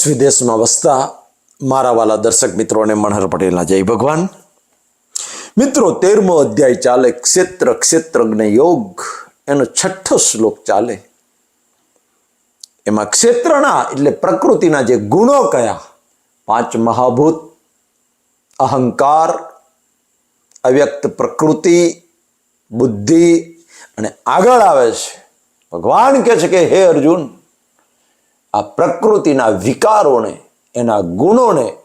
દેશ વિદેશમાં વસતા મારા વાલા દર્શક મિત્રોને મનહર પટેલના જય ભગવાન. મિત્રો, તેરમો અધ્યાય ચાલે, ક્ષેત્ર, ક્ષેત્રજ્ઞ યોગ, એનો છઠ્ઠો શ્લોક ચાલે. એમાં ક્ષેત્રના એટલે પ્રકૃતિના જે ગુણો કયા? પાંચ મહાભૂત, અહંકાર, અવ્યક્ત પ્રકૃતિ, બુદ્ધિ અને આગળ આવે છે. ભગવાન કહે છે કે, હે અર્જુન આ પ્રકૃતિના વિકારોને, એના ગુણોને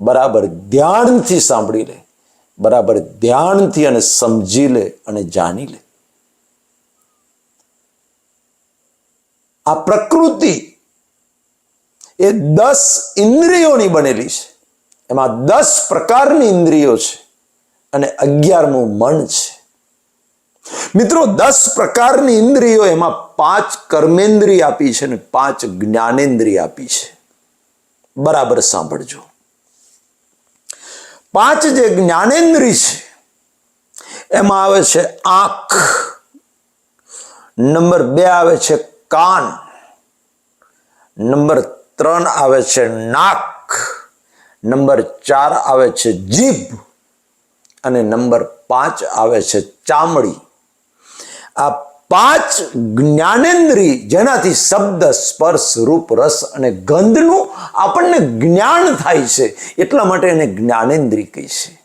બરાબર ધ્યાનથી સાંભળી લે, બરાબર ધ્યાનથી અને સમજી લે અને જાણી લે. આ પ્રકૃતિ એ દસ ઇન્દ્રિયોની બનેલી છે. એમાં દસ પ્રકારની ઇન્દ્રિયો છે અને અગિયારમું મન છે. મિત્રો, દસ પ્રકારની ઇન્દ્રિયો એમાં પાંચ કર્મેન્દ્રિય આપી છે ને પાંચ જ્ઞાનેન્દ્રિય આપી છે. બરાબર સાંભળજો. પાંચ જે જ્ઞાનેન્દ્રિય છે, એમાં આવે છે આંખ. નંબર બે આવે છે કાન. નંબર ત્રણ આવે છે નાક. નંબર ચાર આવે છે જીભ. અને નંબર પાંચ આવે છે ચામડી. આ પાંચ જ્ઞાનેન્દ્રી જેનાથી શબ્દ, સ્પર્શ, રૂપ, રસ અને ગંધનું આપણને જ્ઞાન થાય છે, એટલા માટે એને જ્ઞાનેન્દ્રી કહી છે.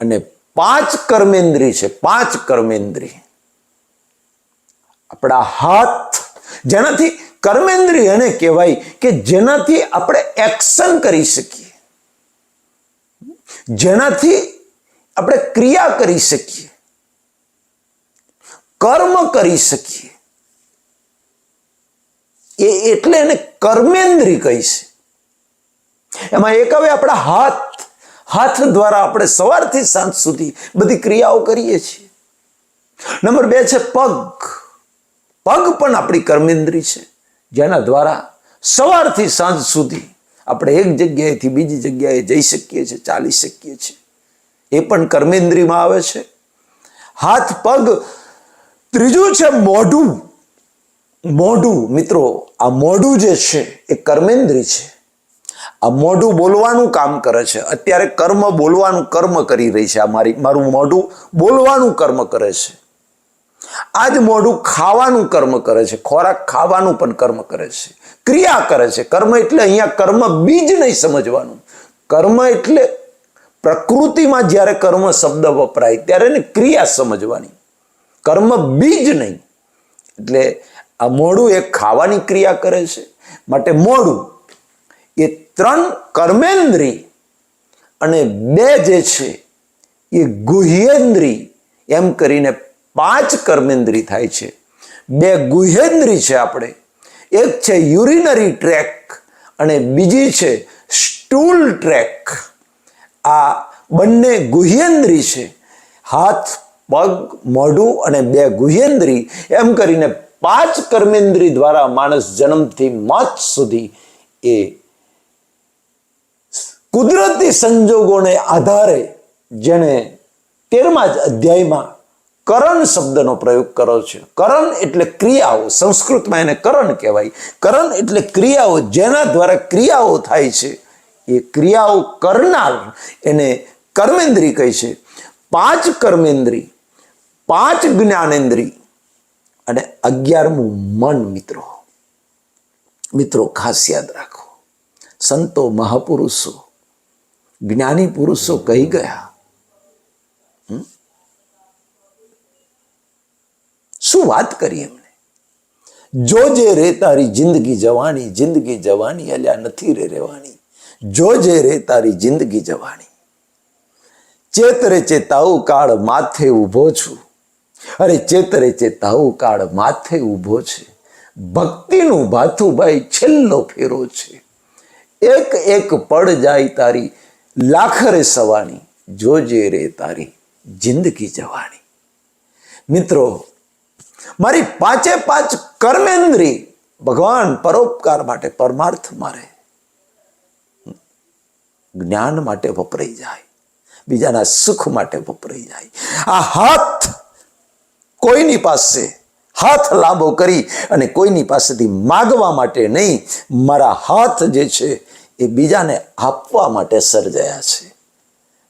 અને પાંચ કર્મેન્દ્રી છે, પાંચ કર્મેન્દ્રી આપણા હાથ, જેનાથી કર્મેન્દ્રિય એને કહેવાય કે જેનાથી આપણે એક્શન કરી શકીએ. જેનાથી આપણે ક્રિયા કરી શકીએ. કર્મ કરી શકીએ. એ એટલે એને કર્મેન્દ્રી કહી છે. એમાં એક હવે આપણા હાથ હાથ દ્વારા આપણે સવારથી સાંજ સુધી બધી ક્રિયાઓ કરીએ છીએ. નંબર બે છે પગ. પગ પણ આપણી કર્મેન્દ્રી છે. જેના દ્વારા સવારથી સાંજ સુધી આપણે એક જગ્યાએથી બીજી જગ્યાએ જઈ શકીએ છીએ, ચાલી શકીએ છીએ. એ પણ કર્મેન્દ્રીમાં આવે છે. હાથ, પગ ત્રીજું છે મોઢું. મોઢું, મિત્રો, આ મોઢું જે છે એ કર્મેન્દ્રી છે. આ મોઢું બોલવાનું કામ કરે છે. અત્યારે કર્મ બોલવાનું કર્મ કરી રહી છે આ મારી, મારું મોઢું બોલવાનું કર્મ કરે છે. આ જ મોઢું ખાવાનું કર્મ કરે છે. ખોરાક ખાવાનું પણ કર્મ કરે છે. ક્રિયા કરે છે. કર્મ એટલે અહીંયા કર્મ બીજ નહીં સમજવાનું. કર્મ એટલે પ્રકૃતિમાં જ્યારે કર્મ શબ્દ વપરાય, ત્યારે એને ક્રિયા સમજવાની. કર્મ બીજ નહીં. એટલે આ મોડું એ ખાવાની ક્રિયા કરે છે. માટે મોડું એ ત્રણ કર્મેન્દ્રી અને બે જે છે એ ગુહ્યેન્દ્રી એમ કરીને પાંચ કર્મેન્દ્રી થાય છે. બે ગુહેન્દ્રી છે આપણે. એક છે યુરિનરી ટ્રેક અને બીજી છે સ્ટૂલ ટ્રેક. આ બંને ગુહ્યેન્દ્રી છે. હાથ પગ, મોઢું અને બે ગુહેન્દ્રી એમ કરીને પાંચ કર્મેન્દ્રી દ્વારા માણસ જન્મથી મોત સુધી એ કુદરતી સંજોગોને આધારે જેને તેરમા જ અધ્યાયમાં કરણ શબ્દનો પ્રયોગ કર્યો છે. કરણ એટલે ક્રિયાઓ, સંસ્કૃતમાં એને કરણ કહેવાય. કરણ એટલે ક્રિયાઓ જેના દ્વારા ક્રિયાઓ થાય છે. એ ક્રિયાઓ કરનાર એને કર્મેન્દ્રી કહે છે. પાંચ કર્મેન્દ્રિય પાંચ જ્ઞાનેન્દ્રી અને અગિયારમું મન મિત્રો. મિત્રો, ખાસ યાદ રાખો. સંતો મહાપુરુષો, જ્ઞાની પુરુષો કહી ગયા શું વાત કરી એમને? જોજે રે તારી જિંદગી જવાની જિંદગી જવાની, અલ્યા નથી રે રહેવાની. જોજે રે તારી જિંદગી જવાની. ચેતરે ચેતાવું કાળ માથે ઊભો છું. અરે ચેતરે ચેતાઉ કાળ માથે ઊભો છે. ભક્તિનું ભાથુભાઈ છેલ્લો ફેરો છે. એક એક પડ જાય તારી, લાખરે સવાની જોજે રે તારી જિંદગી જવાની. મિત્રો, મારી પાંચે પાંચ કર્મેન્દ્રી ભગવાન પરોપકાર માટે પરમાર્થ મારે જ્ઞાન માટે વપરાઈ જાય. બીજાના સુખ માટે વપરાઈ જાય. આ હાથ કોઈની પાસે હાથ લાંબો કરી અને કોઈની પાસેથી માગવા માટે નહીં, મારા હાથ જે છે એ બીજાને આપવા માટે સર્જાયા છે.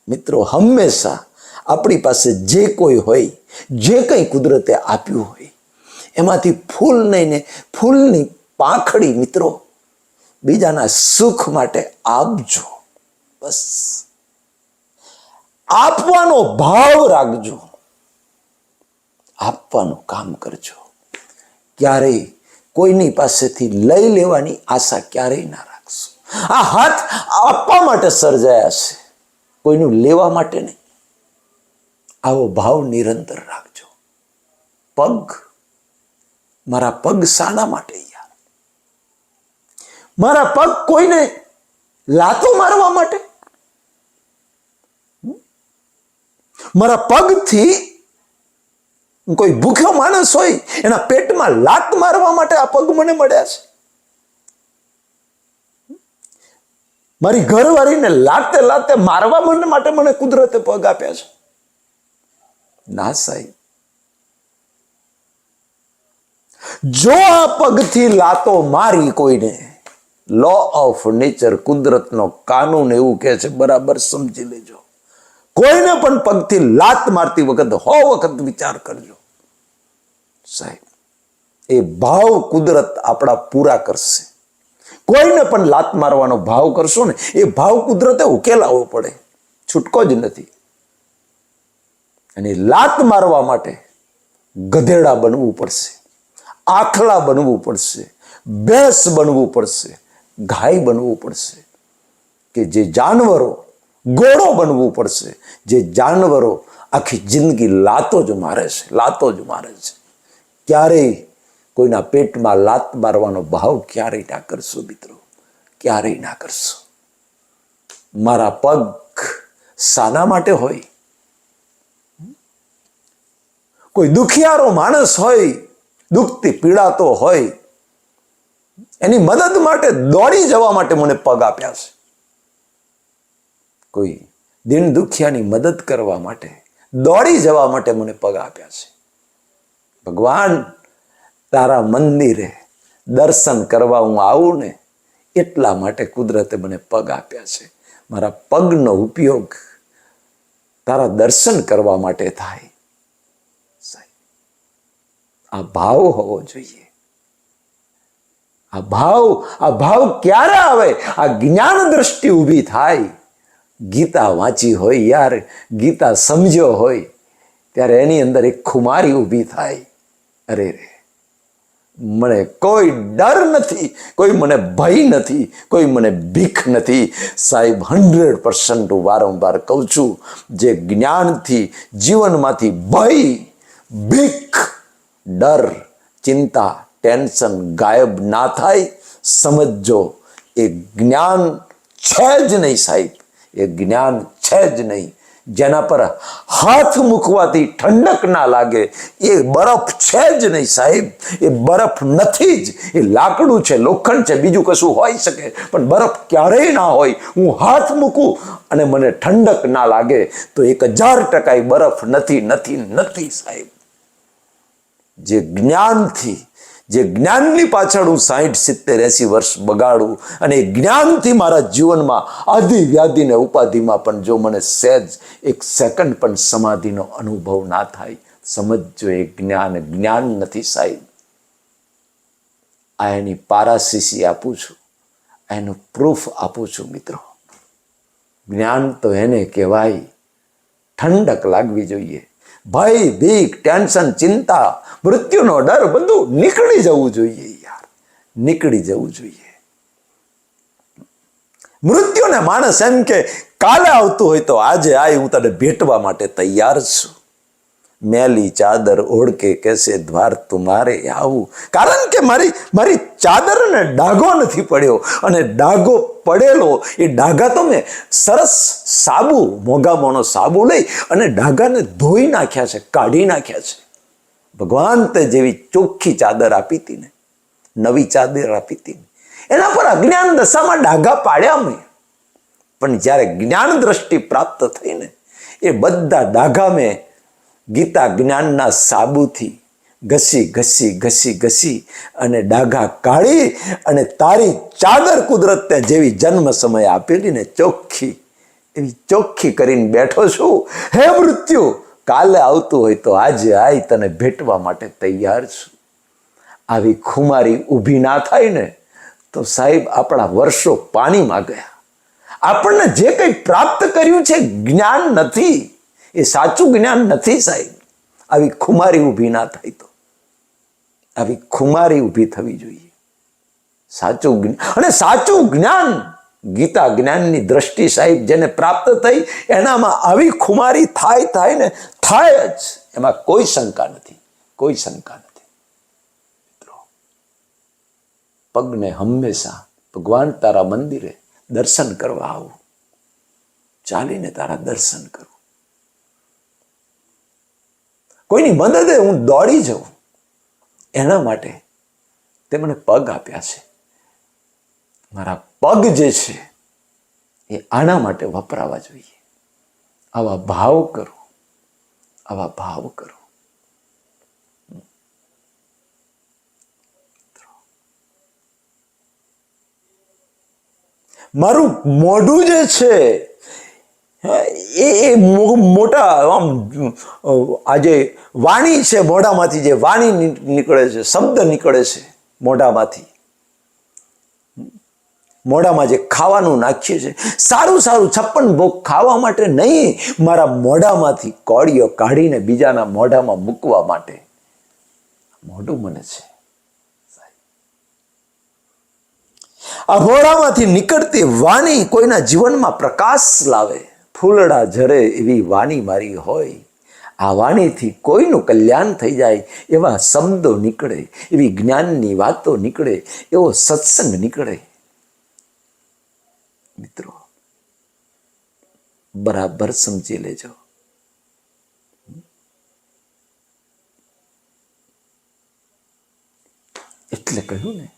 મિત્રો, હંમેશા આપણી પાસે જે કોઈ હોય, જે કંઈ કુદરતે આપ્યું હોય, એમાંથી ફૂલ નહીં ને ફૂલની પાંખડી મિત્રો, બીજાના સુખ માટે આપજો. બસ. આપવાનો ભાવ રાખજો. આપવાનું કામ કરજો. ક્યારેય કોઈની પાસેથી લઈ લેવાની આશા ક્યારેય ના રાખશો. આ હાથ આપવા માટે સર્જાયા છે. કોઈનું લેવા માટે નહીં. આવો ભાવ નિરંતર રાખજો. પગ મારા પગ શાના માટે યાર. મારા પગ કોઈને લાતો મારવા માટે? મારા પગથી કોઈ ભૂખ્યો માણસ હોય, એના પેટમાં લાત મારવા માટે આ પગ મને મળ્યા છે. મારી ઘરવાળીને લાતે લાતે મારવા મને માટે મને કુદરતે પગ આપ્યા છે. ના સાહેબ. જો આ પગથી લાતો મારી કોઈને લો ઓફ નેચર કુદરતનો કાનૂન એવું કહે છે, બરાબર સમજી લેજો. કોઈને પણ પગથી લાત મારતી વખત, હો વખત વિચાર કરજો. સાહેબ, એ ભાવ કુદરત આપણા પૂરા કરશે. કોઈને પણ લાત મારવાનો ભાવ કરશો ને, એ ભાવ કુદરતે ઉકેલાવવો પડે. છૂટકો જ નથી. અને લાત મારવા માટે ગધેડા બનવું પડશે, આખલા બનવું પડશે, ભેંસ બનવું પડશે, ગાય બનવું પડશે, કે જે જાનવરો ઘોડો બનવું પડશે, જે જાનવરો આખી જિંદગી લાતો જ મારે છે, લાતો જ મારે છે. ક્યારેય કોઈના પેટમાં લાત મારવાનો ભાવ ક્યારેય ના કરશો મિત્રો. ક્યારેય ના કરશો. મારા પગ સાના માટે હોય. કોઈ દુખિયારો માણસ હોય દુઃખથી પીડાતો હોય, એની મદદ માટે દોડી જવા માટે મને પગ આપ્યા છે. કોઈ દિન દુખિયાની મદદ કરવા માટે, દોડી જવા માટે મને પગ આપ્યા છે. ભગવાન તારા મંદિરે દર્શન કરવા હું આવું ને, એટલા માટે કુદરતે મને પગ આપ્યા છે. મારા પગનો ઉપયોગ તારા દર્શન કરવા માટે થાય. આ ભાવ હોવો જોઈએ. આ ભાવ આ ભાવ ક્યારે આવે? આ જ્ઞાન દ્રષ્ટિ ઊભી થાય. ગીતા વાંચી હોય યાર, ગીતા સમજ્યો હોય, ત્યારે એની અંદર એક ખુમારી ઊભી થાય. અરે રે, મને કોઈ ડર નથી, કોઈ મને ભય નથી, કોઈ મને ભીખ નથી. સાહેબ, હંડ્રેડ પર્સન્ટ હું વારંવાર કહું છું, જે જ્ઞાનથી, જીવનમાંથી ભય, ભીખ, ડર, ચિંતા, ટેન્શન ગાયબ ના થાય, સમજજો, એ જ્ઞાન છે જ નહીં સાહેબ, એ જ્ઞાન છે જ નહીં. જેના પર હાથ મૂકવાથી ઠંડક ના લાગે. એ બરફ છે જ નહીં સાહેબ. એ બરફ નથી જ. એ લાકડું છે, લોખંડ છે, બીજું કશું હોઈ શકે. પણ બરફ ક્યારેય ના હોય. હું હાથ મૂકું અને મને ઠંડક ના લાગે. તો એક હજાર ટકા એ બરફ નથી નથી નથી સાહેબ. જે જ્ઞાનથી જે જ્ઞાનની પાછળ હું સાહીઠ સિત્તેર એસી વર્ષ બગાડું અને જ્ઞાનથી મારા જીવનમાં આદિ વ્યાધિને ઉપાધિમાં પણ જો મને સહેજ એક સેકન્ડ પણ સમાધિનો અનુભવ ના થાય, સમજજો એ જ્ઞાન જ્ઞાન નથી સાહેબ. આ એની પારાશીસી આપું છું એનું પ્રૂફ આપું છું મિત્રો. જ્ઞાન તો એને કહેવાય, ઠંડક લાગવી જોઈએ. ભય, ભીખ ટેન્શન ચિંતા, મૃત્યુનો ડર બધું નીકળી જવું જોઈએ યાર. નીકળી જવું જોઈએ. મૃત્યુને માણસ એમ કે કાલે આવતું હોય તો આજે આય હું તને ભેટવા માટે તૈયાર છું. મેલી ચાદર ઓળકે કેસે દ્વાર તુમારે આવું. કારણ કે મારી મારી ચાદરને ડાઘો નથી પડ્યો અને ડાઘો પડેલો એ ડાઘા તો મેં સરસ સાબુ મોગામોનો સાબુ લઈ અને ડાઘાને ધોઈ નાખ્યા છે, કાઢી નાખ્યા છે. ભગવાન તે જેવી ચોખ્ખી ચાદર આપી હતી ને, નવી ચાદર આપી હતી એના પર અજ્ઞાન દશામાં ડાઘા પાડ્યા મેં. પણ જ્યારે જ્ઞાન દ્રષ્ટિ પ્રાપ્ત થઈને એ બધા ડાઘા મેં ગીતા જ્ઞાનના સાબુથી ઘસી ઘસી ઘસી ઘસી અને ડાઘા કાઢી અને તારી ચાદર કુદરતને જેવી જન્મ સમય આપેલી ને ચોખ્ખી, એવી ચોખ્ખી કરીને બેઠો છું. હે મૃત્યુ, કાલે આવતું હોય તો આજે આઈ તને ભેટવા માટે તૈયાર છું. આવી ખુમારી ઊભી ના થાય ને તો સાહેબ આપણા વર્ષો પાણીમાં ગયા. આપણને જે કંઈ પ્રાપ્ત કર્યું છે જ્ઞાન નથી. એ સાચું જ્ઞાન નથી સાહેબ. આવી ખુમારી ઊભી ના થાય તો. આવી ખુમારી ઊભી થવી જોઈએ. સાચું જ્ઞાન અને સાચું જ્ઞાન, ગીતા જ્ઞાનની દ્રષ્ટિ સાહેબ જેને પ્રાપ્ત થઈ, એનામાં આવી ખુમારી થાય થાય ને, થાય જ. એમાં કોઈ શંકા નથી. કોઈ શંકા નથી. મિત્રો, પગને હંમેશા ભગવાન તારા મંદિરે દર્શન કરવા આવું. ચાલીને તારા દર્શન કરું. કોઈની મદદે હું દોડી જાઉં, એના માટે તે મને પગ આપ્યા છે. મારા પગ જે છે, એ આના માટે વપરાવા જોઈએ. આવા ભાવ કરો, આવા ભાવ કરો. મારું મોઢું જે છે એ એ મોટા, આમ આજે વાણી છે મોઢામાંથી, જે વાણી નીકળે છે, શબ્દ નીકળે છે મોઢામાંથી. મોઢામાં જે ખાવાનું નાખીએ છીએ, સારું સારું છપ્પન ભોગ ખાવા માટે નહીં, મારા મોઢામાંથી કોળીઓ કાઢીને બીજાના મોઢામાં મૂકવા માટે. મોઢું મને છે. આ મોઢામાંથી નીકળતી વાણી કોઈના જીવનમાં પ્રકાશ લાવે. ફૂલડા ઝરે એવી વાણી મારી હોય. આ વાણીથી કોઈનું કલ્યાણ થઈ જાય, એવા શબ્દો નીકળે, એવી જ્ઞાનની વાતો નીકળે, એવો સત્સંગ નીકળે. મિત્રો, બરાબર સમજી લેજો. એટલે કહ્યું ને,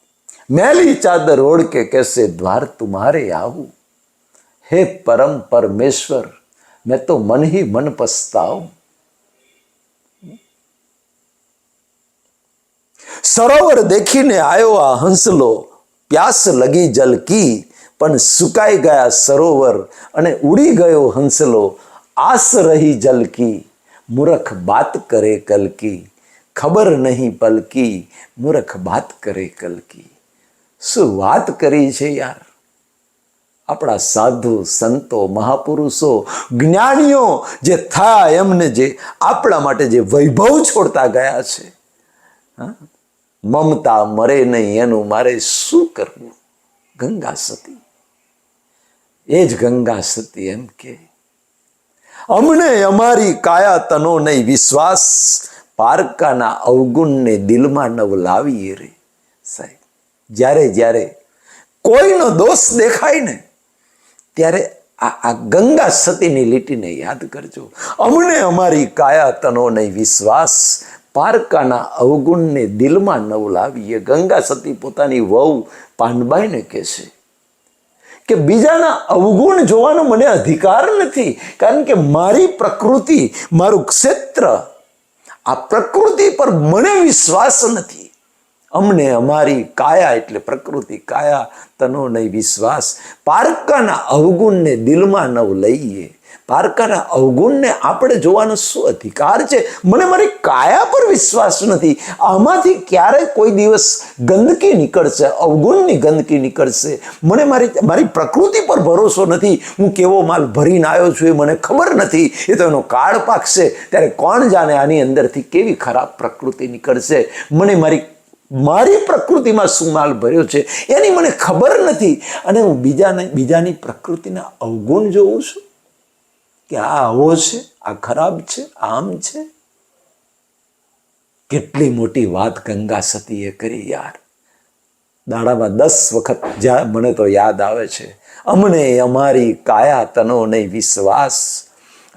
મેલી ચાદર ઓળકે કેસે દ્વાર તુમારે આવું. હે પરમ પરમેશ્વર, મેં તો મન હિ મન પસ્તાવ. સરોવર દેખીને આવ્યો આ હંસલો, પ્યાસ લગી જલકી પણ સુકાઈ ગયા સરોવર અને ઉડી ગયો હંસલો, આસ રહી જલકી મૂરખ બાત કરે કલકી ખબર નહીં પલકી મૂરખ બાત કરે કલકી શું વાત કરી છે યાર? આપણા સાધુ, સંતો, મહાપુરુષો, જ્ઞાનીઓ જે થયા એમને જે આપણા માટે જે વૈભવ છોડતા ગયા છે. મમતા મરે નહીં, એનું મારે શું કરવું? ગંગા સતી. એ જ ગંગા સતી એમ કે. અમને અમારી કાયા તનો નહીં વિશ્વાસ, પારકાના અવગુણને દિલમાં નવ લાવીએ રે સાહેબ. જ્યારે જ્યારે કોઈનો દોષ દેખાય ને ત્યારે આ આ ગંગા સતીની લીટીને યાદ કરજો. અમને અમારી કાયા તનો વિશ્વાસ, પારકાના અવગુણને દિલમાં નવ લાવીએ ગંગા સતી પોતાની વહુ પાનબાઈને કહે છે કે બીજાના અવગુણ જોવાનો મને અધિકાર નથી, કારણ કે મારી પ્રકૃતિ, મારું ક્ષેત્ર આ પ્રકૃતિ પર મને વિશ્વાસ નથી. અમને અમારી કાયા એટલે પ્રકૃતિ કાયા, તનો નહીં વિશ્વાસ. પારકાના અવગુણને દિલમાં નવ લઈએ. પારકાના અવગુણને આપણે જોવાનો શું અધિકાર છે? મને મારી કાયા પર વિશ્વાસ નથી. આમાંથી ક્યારે કોઈ દિવસ ગંદકી નીકળશે, અવગુણની ગંદકી નીકળશે? મને મારી મારી પ્રકૃતિ પર ભરોસો નથી. હું કેવો માલ ભરીને આવ્યો છું એ મને ખબર નથી. એ તો એનો કાળ પાકશે ત્યારે કોણ જાણે આની અંદરથી કેવી ખરાબ પ્રકૃતિ નીકળશે? મને મારી મારી પ્રકૃતિમાં શું માલ ભર્યો છે, એની મને ખબર નથી. અને હું બીજાને, બીજાની પ્રકૃતિના અવગુણ જોઉં છું કે આ આવો છે, આ ખરાબ છે, આમ છે. કેટલી મોટી વાત ગંગા સતીએ કરી યાર. દાડામાં દસ વખત જ્યાં મને તો યાદ આવે છે, અમને અમારી કાયા તનો નહીં વિશ્વાસ.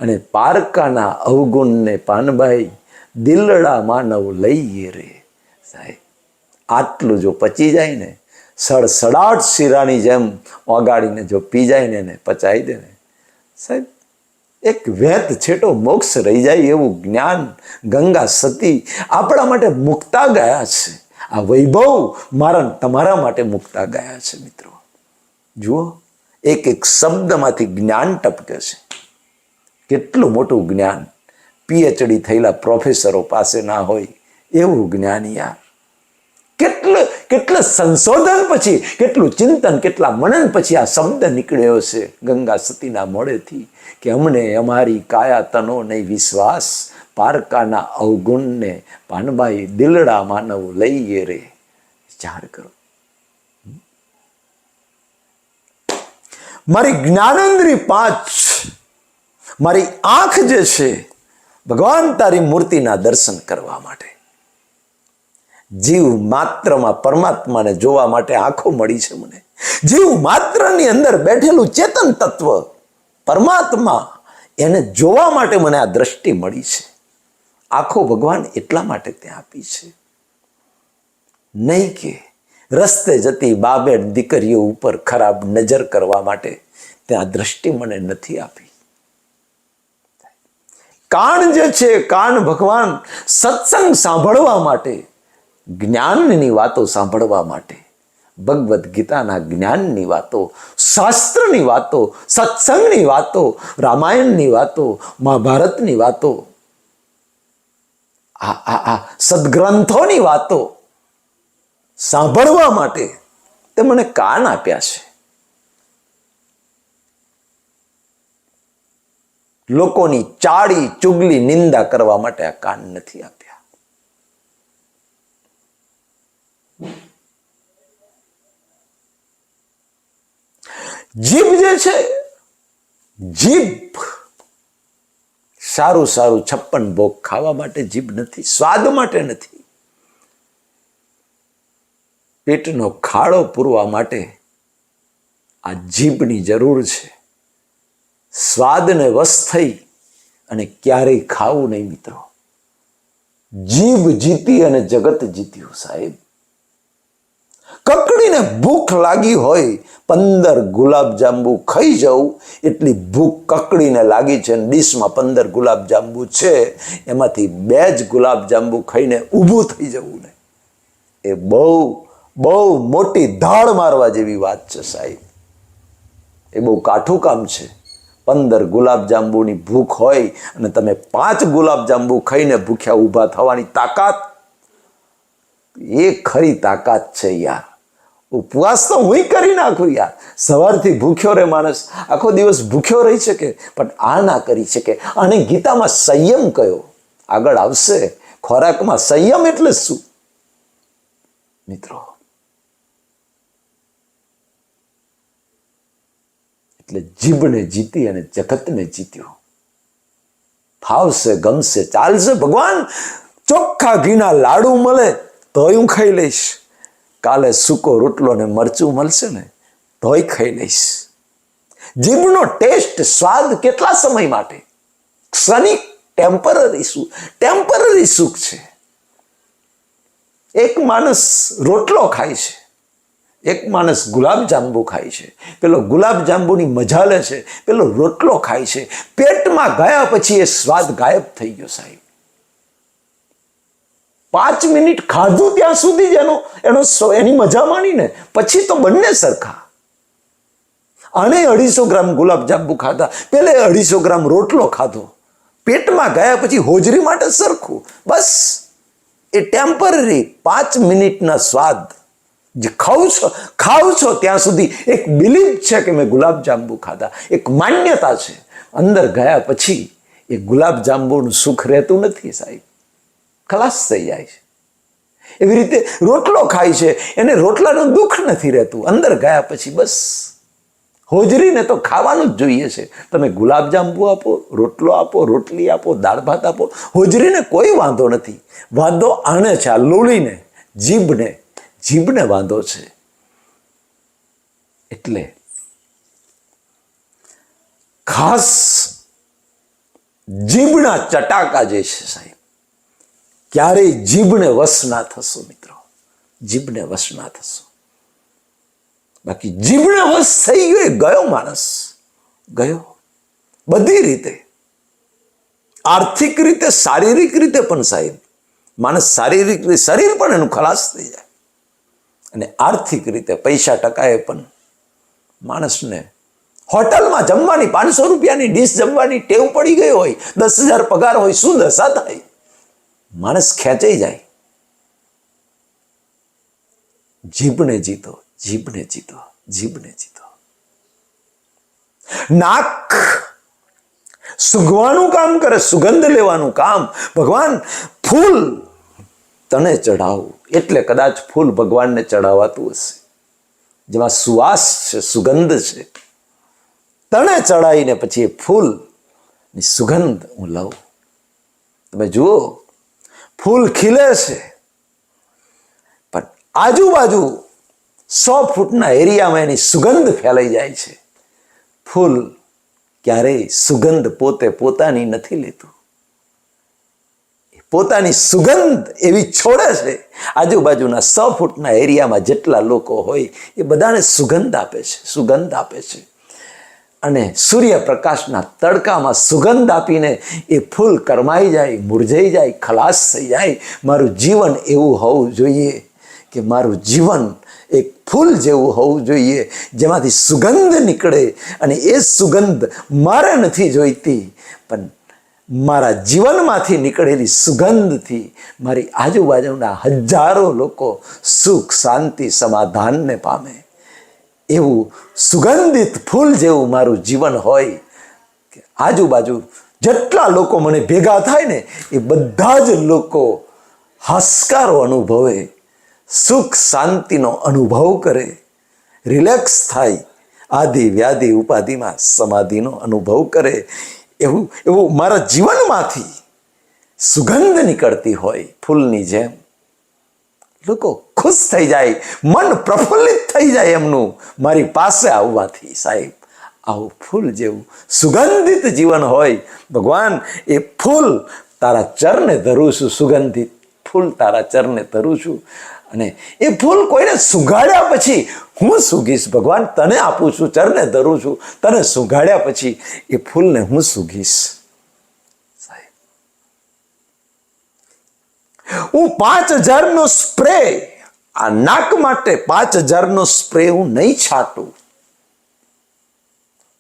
અને પારકાના અવગુણને પાનભાઈ દિલડા માનવ લઈએ રે સાહેબ. આટલું જો પચી જાય ને, સડસડાટ શીરાની જેમ ઓગાડીને જો પી જાય ને એને પચાવી દે ને. સાહેબ, એક વેત છેટો મોક્ષ રહી જાય એવું જ્ઞાન ગંગા સતી આપણા માટે મુકતા ગયા છે. આ વૈભવ મારા, તમારા માટે મુકતા ગયા છે મિત્રો. જુઓ, એક એક શબ્દમાંથી જ્ઞાન ટપકે છે. કેટલું મોટું જ્ઞાન. પીએચડી થયેલા પ્રોફેસરો પાસે ના હોય એવું જ્ઞાન યાર કેટલું કેટલું સંશોધન પછી, કેટલું ચિંતન, કેટલા મનન પછી આ શબ્દ નીકળ્યો છે ગંગા સતીના મોડેથી કે અમને અમારી કાયા તનો નહીં વિશ્વાસ, પારકાના અવગુણને પાનભાઈ દિલડા માનવ લઈએ રે. વિચાર કરો. મારી જ્ઞાનેન્દ્રી પાંચ, મારી આંખ જે છે, ભગવાન તારી મૂર્તિના દર્શન કરવા માટે. જીવ માત્રમાં પરમાત્માને જોવા માટે આંખો મળી છે મને. જીવ માત્રની અંદર બેઠેલું ચેતન તત્વ પરમાત્મા એને જોવા માટે મને આ દ્રષ્ટિ મળી છે. આંખો ભગવાન એટલા માટે ત્યાં આપી છે. નહીં કે રસ્તે જતી બાબેટ દીકરીઓ ઉપર ખરાબ નજર કરવા માટે ત્યાં દ્રષ્ટિ મને નથી આપી. કાન જે છે, કાન ભગવાન સત્સંગ સાંભળવા માટે જ્ઞાનની વાતો સાંભળવા માટે. ભગવદ્ ગીતાના જ્ઞાનની વાતો, શાસ્ત્રની વાતો, સત્સંગની વાતો, રામાયણની વાતો, મહાભારતની વાતો, આ આ આ સદગ્રંથોની વાતો સાંભળવા માટે તે મને કાન આપ્યા છે. લોકોની ચાડી ચુગલી નિંદા કરવા માટે આ કાન નથી આપ્યા. જીભ જે છે, જીભ સારું સારું છપ્પન ભોગ ખાવા માટે જીભ નથી, સ્વાદ માટે નથી. પેટનો ખાડો પૂરવા માટે આ જીભની જરૂર છે. સ્વાદને વશ થઈ અને ક્યારેય ખાવું નહીં, મિત્રો. જીભ જીતી અને જગત જીત્યું, સાહેબ. કકડીને ભૂખ લાગી હોય, પંદર ગુલાબ જાંબુ ખાઈ જવું એટલી ભૂખ કકડીને લાગી છે ડીશમાં પંદર ગુલાબ જાંબુ છે, એમાંથી બે જ ગુલાબ જાંબુ ખાઈને ઊભું થઈ જવું ને. એ બહુ બહુ મોટી ધાડ મારવા જેવી વાત છે સાહેબ. એ બહુ કાઠું કામ છે. પંદર ગુલાબ જાંબુની ભૂખ હોય અને તમે પાંચ ગુલાબ જાંબુ ખાઈને ભૂખ્યા ઊભા થવાની તાકાત એ ખરી તાકાત છે યાર. ઉપવાસ તો હું કરી નાખું યાર. સવારથી ભૂખ્યો રહે માણસ. આખો દિવસ ભૂખ્યો રહી શકે, પણ આ ના કરી શકે. અને ગીતામાં સંયમ કયો? આગળ આવશે. ખોરાકમાં સંયમ એટલે શું? મિત્રો, એટલે જીભને જીતી અને જગતને જીત્યો. ફાવશે, ગમશે, ચાલશે. ભગવાન, ચોખ્ખા ઘીના લાડુ મળે, તોય હું ખાઈ લઈશ. કાલે સૂકો રોટલો ને મરચું મળશે ને, તોય ખાઈ લઈશ. જીભનો ટેસ્ટ સ્વાદ કેટલા સમય માટે? ક્ષણિક ટેમ્પરરી સુખ ટેમ્પરરી સુખ છે. એક માણસ રોટલો ખાય છે, એક માણસ ગુલાબ જાંબુ ખાય છે. પેલો ગુલાબ જાંબુની મજા લે છે, પેલો રોટલો ખાય છે. પેટમાં ગયા પછી એ સ્વાદ ગાયબ થઈ ગયો સાહેબ. પાંચ મિનિટ ખાધું ત્યાં સુધી જ એનો એનો એની મજા માણીને, પછી તો બંને સરખા. આણે અઢીસો ગ્રામ ગુલાબ જાંબુ ખાધા, પેલે અઢીસો ગ્રામ રોટલો ખાધો. પેટમાં ગયા પછી હોજરી માટે સરખું. બસ. એ ટેમ્પરરી પાંચ મિનિટના સ્વાદ. જે ખાવ છો ખાવ છો ત્યાં સુધી એક બિલીફ છે કે મેં ગુલાબ જાંબુ ખાધા. એક માન્યતા છે. અંદર ગયા પછી એ ગુલાબ જાંબુનું સુખ રહેતું નથી સાહેબ. ખલાસ થઈ જાય છે. એવી રીતે રોટલો ખાય છે. એને રોટલાનું દુઃખ નથી રહેતું. અંદર ગયા પછી બસ. હોજરીને તો ખાવાનું જ જોઈએ છે. તમે ગુલાબ જાંબુ આપો, રોટલો આપો, રોટલી આપો, દાળ ભાત આપો. હોજરીને કોઈ વાંધો નથી. વાંધો આને છે, આ લોળીને, જીભને. જીભને વાંધો છે. એટલે ખાસ જીભના ચટાકા જે છે સાહેબ ક્યારેય જીભને વશ ના થશો મિત્રો. જીભને વશ ના થશો. બાકી જીભને વશ થઈ ગયો ગયો માણસ. ગયો. બધી રીતે. આર્થિક રીતે, શારીરિક રીતે પણ સાહેબ. માણસ શારીરિક રીતે, શરીર પણ એનું ખલાસ થઈ જાય. અને આર્થિક રીતે પૈસા ટકાએ પણ માણસને હોટલમાં જમવાની પાંચસો રૂપિયાની ડીશ જમવાની ટેવ પડી ગઈ હોય, દસ હજાર પગાર હોય, શું દશા થાય? માણસ ખેંચાઈ જાય. જીભને જીતો જીભને જીતો જીભને જીતો. નાક સુગવાનું કામ કરે, સુગંધ લેવાનું કામ. ભગવાન ફૂલ તને ચઢાવું. એટલે કદાચ ફૂલ ભગવાનને ચડાવાતું હશે. જેમાં સુવાસ છે, સુગંધ છે. તણે ચડાવીને પછી એ ફૂલની સુગંધ હું લઉં. તમે જુઓ ફૂલ ખીલે છે. પણ આજુબાજુ સો ફૂટના એરિયામાં એની સુગંધ ફેલાઈ જાય છે. ફૂલ ક્યારેય સુગંધ પોતે પોતાની નથી લેતું. પોતાની સુગંધ એવી છોડે છે. આજુબાજુના સો ફૂટના એરિયામાં જેટલા લોકો હોય એ બધાને સુગંધ આપે છે, સુગંધ આપે છે. અને સૂર્યપ્રકાશના તડકામાં સુગંધ આપીને એ ફૂલ કરમાઈ જાય, મુરઝાઈ જાય, ખલાસ થઈ જાય. મારું જીવન એવું હોવું જોઈએ કે મારું જીવન એક ફૂલ જેવું હોવું જોઈએ, જેમાંથી સુગંધ નીકળે અને એ સુગંધ મારે નથી જોઈતી, પણ મારા જીવનમાંથી નીકળેલી સુગંધથી મારી આજુબાજુના હજારો લોકો સુખ, શાંતિ, સમાધાનને પામે. એવું સુગંધિત ફૂલ જેવું મારું જીવન હોય આજુબાજુ જેટલા લોકો મને ભેગા થાય ને એ બધા જ લોકો હાશકારો અનુભવે, સુખ શાંતિનો અનુભવ કરે, રિલેક્સ થાય આદિ વ્યાધિ ઉપાધિમાં સમાધિનો અનુભવ કરે. એવું એવું મારા જીવનમાંથી સુગંધ નીકળતી હોય ફૂલની જેમ. લોકો ખુશ થઈ જાય, મન પ્રફુલ્લિત થઈ જાય એમનું. મારી પાસે આવવાથી સાહેબ, આવું ફૂલ જેવું સુગંધિત જીવન હોય. ભગવાન, એ ફૂલ તારા ચરને ધરું છું, સુગંધિત ફૂલ તારા ચરને ધરું છું. અને એ ફૂલ કોઈને સુગાડ્યા પછી હું સુગીશ ભગવાન, તને આપું છું ચરને ધરું છું. તને સુગાડ્યા પછી એ ફૂલને હું સુગીશ સાહેબ, હું પાંચ હજારનો સ્પ્રે આ નાક માટે પાંચ હજારનો સ્પ્રે હું નહીં છાંટું.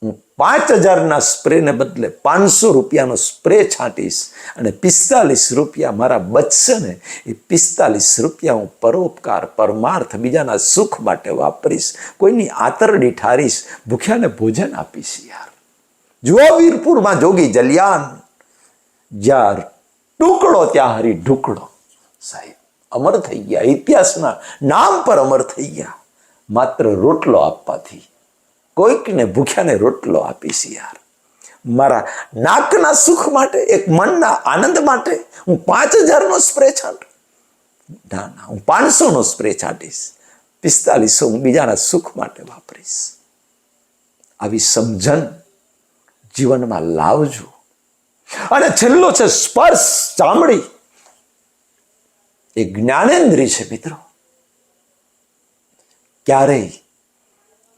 હું પાંચ હજારના સ્પ્રેને બદલે પાંચસો રૂપિયાનો સ્પ્રે છાંટીશ અને પિસ્તાલીસ રૂપિયા મારા બચશે ને એ પિસ્તાલીસ રૂપિયા હું પરોપકાર, પરમાર્થ બીજાના સુખ માટે વાપરીશ. કોઈની આતરડી ઠારીશ, ભૂખ્યાને ભોજન આપીશ યાર. જુઓ વીરપુરમાં જોગી જલિયાન. જ્યાં ટુકડો ત્યાં હરી ઢુકડો. સાહેબ અમર થઈ ગયા, ઇતિહાસના નામ પર અમર થઈ ગયા. માત્ર રોટલો આપવાથી કોઈકને ભૂખ્યાને રોટલો આપીશ યાર. મારા નાકના સુખ માટે એક મનના આનંદ માટે હું પાંચ હજારનો સ્પ્રે છાંટું. ના ના, હું પાંચસોનો સ્પ્રે છાંટીશ. પિસ્તાલીસો હું બીજાના સુખ માટે વાપરીશ. આવી સમજણ જીવનમાં લાવજો. અને છેલ્લો છે સ્પર્શ ચામડી. એ જ્ઞાનેન્દ્રી છે મિત્રો. ક્યારેય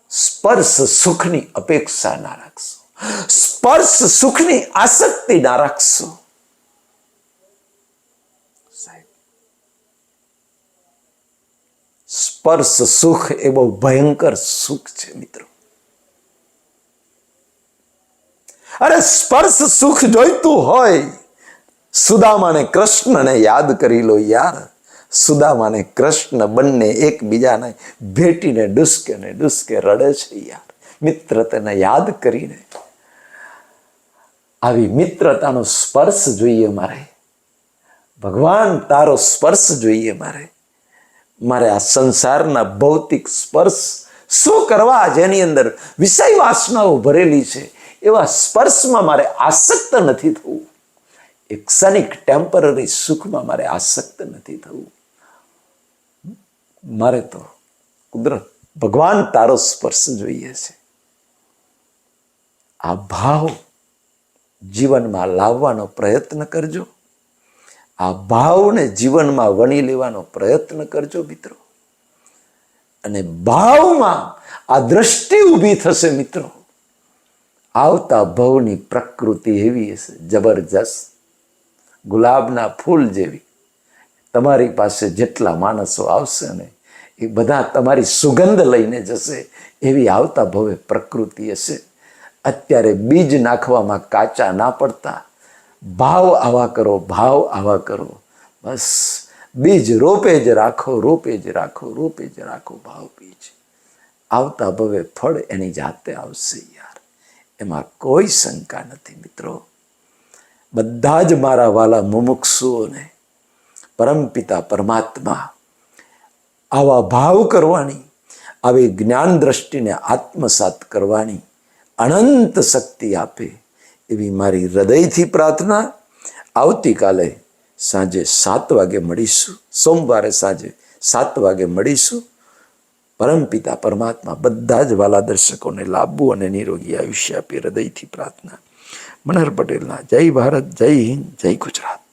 સ્પર્શ સુખની અપેક્ષા ના રાખશો. સ્પર્શ સુખની આસક્તિ ના રાખશો. સ્પર્શ સુખ એ બહુ ભયંકર સુખ છે મિત્રો. અરે સ્પર્શ સુખ જોઈતું હોય સુદામાને કૃષ્ણને યાદ કરી લો યાર. સુદામાને કૃષ્ણ બંને એકબીજાને ભેટીને ડુસકે ને ડુસકે રડે છે યાર. મિત્રતાને યાદ કરીને. આવી મિત્રતાનો સ્પર્શ જોઈએ મારે. ભગવાન તારો સ્પર્શ જોઈએ મારે. મારે આ સંસારના ભૌતિક સ્પર્શ શું કરવા જેની અંદર વિષય વાસનાઓ ભરેલી છે એવા સ્પર્શમાં મારે આસક્ત નથી થવું. એક ક્ષણિક ટેમ્પરરી સુખમાં મારે આસક્ત નથી થવું. મારે તો કુદરત, ભગવાન તારો સ્પર્શ જોઈએ છે. આ ભાવ જીવનમાં લાવવાનો પ્રયત્ન કરજો. આ ભાવને જીવનમાં વણી લેવાનો પ્રયત્ન કરજો મિત્રો. અને ભાવમાં આ દ્રષ્ટિ ઊભી થશે મિત્રો. આવતા ભવની પ્રકૃતિ એવી હશે, જબરજસ્ત. ગુલાબના ફૂલ જેવી. તમારી પાસે જેટલા માણસો આવશે ને, એ બધા તમારી સુગંધ લઈને જશે, એવી આવતા ભવે પ્રકૃતિ હશે. અત્યારે બીજ નાખવામાં કાચા ના પડતા. ભાવ આવા કરો, ભાવ આવા કરો. બસ, બીજ રોપે જ રાખો, રોપે જ રાખો, રોપે જ રાખો ભાવ બીજ. આવતા ભવે ફળ એની જાતે આવશે યાર. એમાં કોઈ શંકા નથી મિત્રો. બધા જ મારા વાલા મુમુક્ષુઓને પરમપિતા પરમાત્મા આવા ભાવ કરવાની, આવી જ્ઞાન દ્રષ્ટિને આત્મસાત કરવાની અનંત શક્તિ આપે એવી મારી હૃદયથી પ્રાર્થના. આવતીકાલે સાંજે સાત વાગે મળીશું, સોમવારે સાંજે સાત વાગે મળીશું. પરમપિતા પરમાત્મા બધા જ વાલા દર્શકોને લાભવું અને નિરોગી આયુષ્ય આપી હૃદયથી પ્રાર્થના. મનહર પટેલના જય ભારત જય હિન્દ જય ગુજરાત.